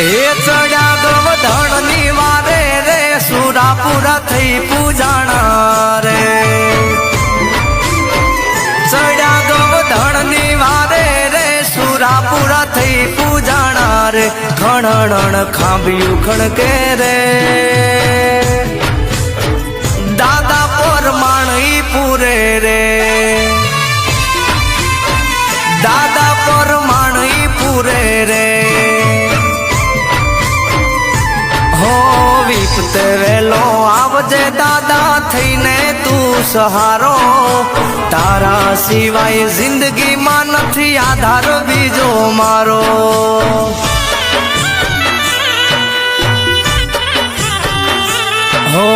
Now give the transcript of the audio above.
એ ચડ્યા ગવધણની વારે રે, સુરાપુરા થઈ પૂજાણ રે. ચડ્યા ગવધણની વારે રે, સુરાપુરા થઈ પૂજાણ રે. ખણણ ખાંભી ખણકે રે. દાદા પરમાણ પૂરે રે. દાદા પર વિપતે વેલો આવજે દાદા થઈને તું સહારો. તારા સિવાય જિંદગીમાં નથી આધાર બીજો મારો. હો